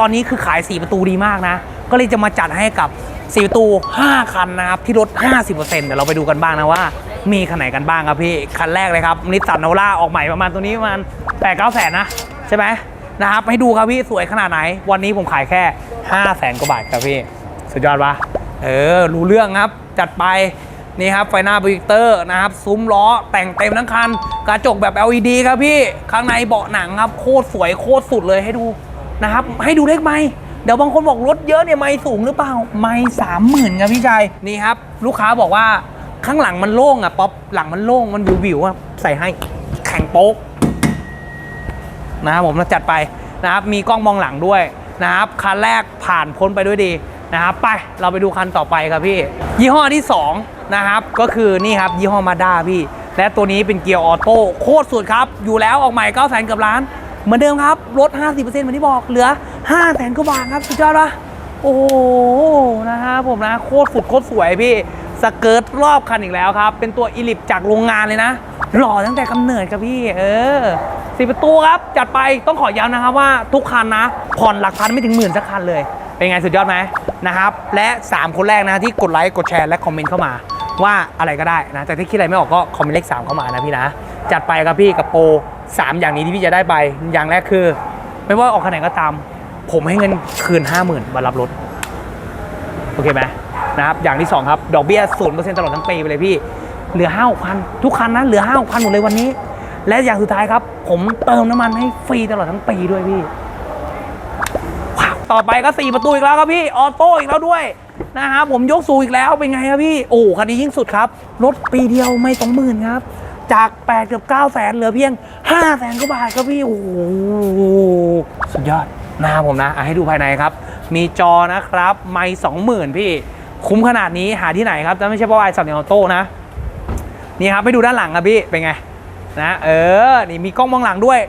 ตอนนี้คือขาย 4 ประตูดีมากนะ ก็เลยจะมาจัดให้กับ 4 ประตู 5 คันนะครับ ที่ลด 50%เดี๋ยวเราไปดูกันบ้างนะว่า มีคันไหนกันบ้างครับพี่ คันแรกเลยครับนิสสันนาวร่าออกใหม่ประมาณตัวนี้ประมาณ8 9แสนนะ ใช่ไหมนะครับ ให้ดูครับพี่สวยขนาดไหน วันนี้ผมขายแค่5แสนกว่าบาทครับพี่ สุดยอดปะเออ รู้เรื่องครับ จัดไปนี่ครับไฟหน้าโปรเจคเตอร์นะครับซุ้มล้อแต่งเต็มทั้งคัน กระจกแบบ LED ครับพี่ ข้างในเบาะหนังครับ โคตรสวยโคตรสุดเลยให้ดู นะครับ ให้ดูเลขไม้เดี๋ยวบางคนบอกรถเยอะเนี่ยไม่สูงหรือเปล่า ไม่สามหมื่นครับพี่ชายนี่ครับ ลูกค้าบอกว่าข้างหลังมันโล่งอะป๊อปหลังมันโล่งมันวิวๆอะใส่ให้แข็งโป๊กนะครับผมเราจัดไปนะครับ มีกล้องมองหลังด้วยนะครับคันแรกผ่านพ้นไปด้วยดีนะครับไปเราไปดูคันต่อไปครับพี่ ยี่ห้อที่ 2 นะครับ ก็คือนี่ครับยี่ห้อมาด้าพี่ และตัวนี้เป็นเกียร์ออโต้โคตรสุดครับ อยู่แล้วออกใหม่9 0 0 0 0กับล้าน เหมือนเดิมครับลด 50%เหมือนที่บอกเหลือ 5 0 0 0 0 0กว่าบาทครับสุดยอดปะโอ้โหนะครับผมนะโคตรสุดโคตรสวยพี่สเกิร์ตรอบคันอีกแล้วครับ เป็นตัวอีลิปจากโรงงานเลยนะหล่อตั้งแต่กำเนิดครับพี่ เออสิประตูครับ จัดไปต้องขอย้ำนะครับว่าทุกคันนะ ผ่อนหลักพันไม่ถึงหมื่นสักคันเลย เป็นไงสุดยอดไหมนะครับ และ 3 คนแรกนะที่กดไลค์กดแชร์และคอมเมนต์เข้ามา ว่าอะไรก็ได้นะแต่ถ้าคิดอะไรไม่ออกก็คอมเมนต์เลข3เข้ามานะพี่นะ จัดไปครับพี่กับโปร3อย่างนี้ที่พี่จะได้ไป อย่างแรกคือ ไม่ว่าออกคันไหนก็ตาม ผมให้เงินคืน 50,000มารับรถ โอเคไหมนะครับ อย่างที่ 2 ครับ ดอกเบี้ย0%ตลอดทั้งปีไปเลยพี่ เหลือ5 6พันทุกคันนะเหลือ5 6พันหมดเลยวันนี้ และอย่างสุดท้ายครับ ผมเติมน้ำมันให้ฟรีตลอดทั้งปีด้วยพี่ต่อไปก็4ประตูอีกแล้วครับพี่ออโต้อีกแล้วด้วยนะครับผมยกสูงอีกแล้วเป็นไงครับพี่โอ้คันนี้ยิ่งสุดครับรถปีเดียวไม่ต้องหมื่นครับ จาก 8 เกือบ9แสนเหลือเพียง5แสนกว่าบาทครับพี่โอ้โหสุดยอดนะครับผมนะอให้ดูภายในครับ มีจอนะครับไม่สองหมื่นพี่คุ้มขนาดนี้หาที่ไหนครับแต่ไม่ใช่เพราะไอ้สับเนออโต้นะนี่ครับไปดูด้านหลังครับพี่เป็นไงนะเออนี่มีกล้องมองหลังด้วย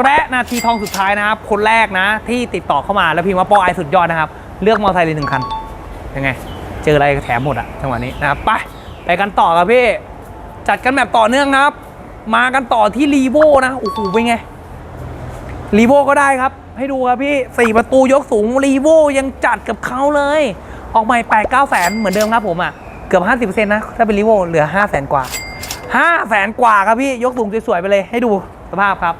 และนาทีทองสุดท้ายนะครับ คนแรกนะที่ติดต่อเข้ามาแล้วพิมพ์ว่าปอไอสุดยอดนะครับ เลือกมอเตอร์ไซค์เลยหนึ่งคันยังไง เจออะไรแถมหมดอะจังหวะนี้นะครับไปไปกันต่อครับพี่ จัดกันแบบต่อเนื่องครับ มากันต่อที่รีโวนะโอ้โหเป็นไงรีโวก็ได้ครับ ให้ดูครับพี่4ประตูยกสูงรีโวยังจัดกับเขาเลย ออกใหม่8 9แสนเหมือนเดิมครับผมอะเกือบ50%นต์นะ ถ้าเป็นรีโวเหลือ5แสนกว่า5แสนกว่าครับพี่ยกสูงสวยๆไปเลยให้ดูสภาพครับ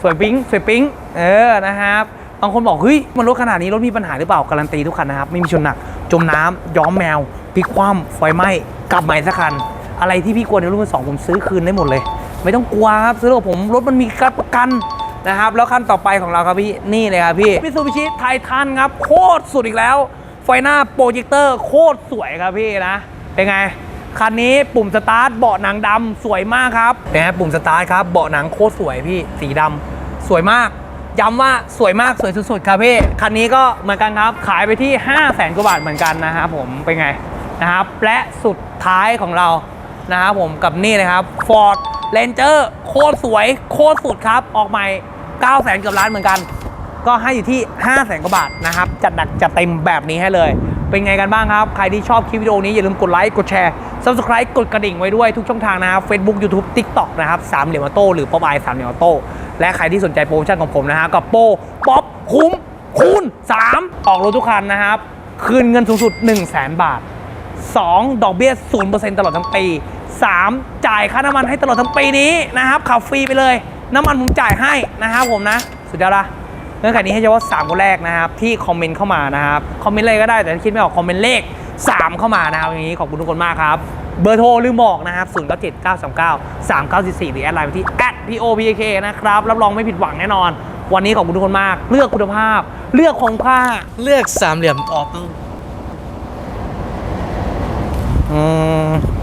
สวยปิ๊งสวยปิ๊งเออนะครับบางคนบอกเฮ้ยมันรถขนาดนี้รถมีปัญหาหรือเปล่าการันตีทุกคันนะครับไม่มีชนหนัก จมน้ำย้อมแมวพลิกคว่ำไฟไหม้กลับใหม่สักคัน อะไรที่พี่กลัวในรุ่นมือสองผมซื้อคืนได้หมดเลย ไม่ต้องกลัวครับซื้อกับผมรถมันมีประกันนะครับ แล้วคันต่อไปของเราครับพี่นี่เลยครับพี่มิซูบิชิไททันครับ โคตรสุดอีกแล้ว ไฟหน้าโปรเจคเตอร์โคตรสวยครับพี่นะ เป็นไงคันนี้ปุ่มสตาร์ทเบาะหนังดำสวยมากครับเป็นไงปุ่มสตาร์ทครับเบาะหนังโคตรสวยพี่สีดำสวยมากย้ำว่าสวยมากสวยสุดๆครับพี่คันนี้ก็เหมือนกันครับ ขายไปที่ 5 0 0แสนกว่าบาทเหมือนกันนะครับผมเป็นไงนะครับและสุดท้ายของเรา นะครับผมกับนี่นะครับ Ford Ranger โคตรสวยโคตรสุดครับ ออกใหม่ 9 0 0แสนเกือบล้านเหมือนกัน ก็ให้อยู่ที่ 5 0 0แสนกว่าบาทนะครับ จัดหนักจัดเต็มแบบนี้ให้เลย เป็นไงกันบ้างครับ ใครที่ชอบคลิปวิดีโอนี้อย่าลืมกดไลค์กดแชร์ subscribe กดกระดิ่งไว้ด้วยทุกช่องทางนะครับ Facebook YouTube TikTok นะครับสามเหลี่ยมออโต้หรือป๊อปไอสามเหลี่ยมออโต้และใครที่สนใจโปรโมชั่นของผมนะฮะกับโปรป๊อปคุ้มคูณ3ออกรถทุกคันนะครับคืนเงินสูงสุด 1 0 0 0 0แบาท 2 ดอกเบี้ย 0%ตลอดทั้งปี 3 จ่ายค่าน้ำมันให้ตลอดทั้งปีนี้นะครับขับฟรีไปเลย น้ำมันผมจ่ายให้นะครับผมนะ สุดยอดละเงื่อนไขนี้ให้เฉพาะ3คนแรกนะครับที่คอมเมนต์เข้ามานะครับคอมเมนต์อะไรก็ได้แต่ถ้าคิดไม่ออกคอมเมนต์เลข 3 เข้ามานะครับอย่างนี้ขอบคุณทุกคนมากครับ เบอร์โทรลืมบอกนะครับ0 9 7 9 3 9 3 9 4 4หรือแอดไลน์ไปที่ @popk นะครับรับรองไม่ผิดหวังแน่นอน วันนี้ขอบคุณทุกคนมาก เลือกคุณภาพ เลือกของค่าเลือกสามเหลี่ยมออโต้ อืม